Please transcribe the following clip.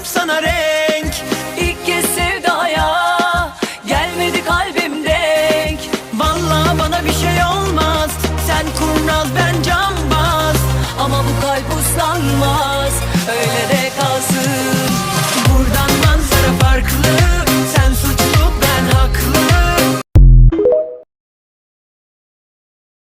Kattım sana renk. İlk kez sevdaya Gelmedi kalbim denk. Vallahi bana bir şey olmaz. Sen kurnaz ben cambaz. Ama bu kalp uslanmaz. Öyle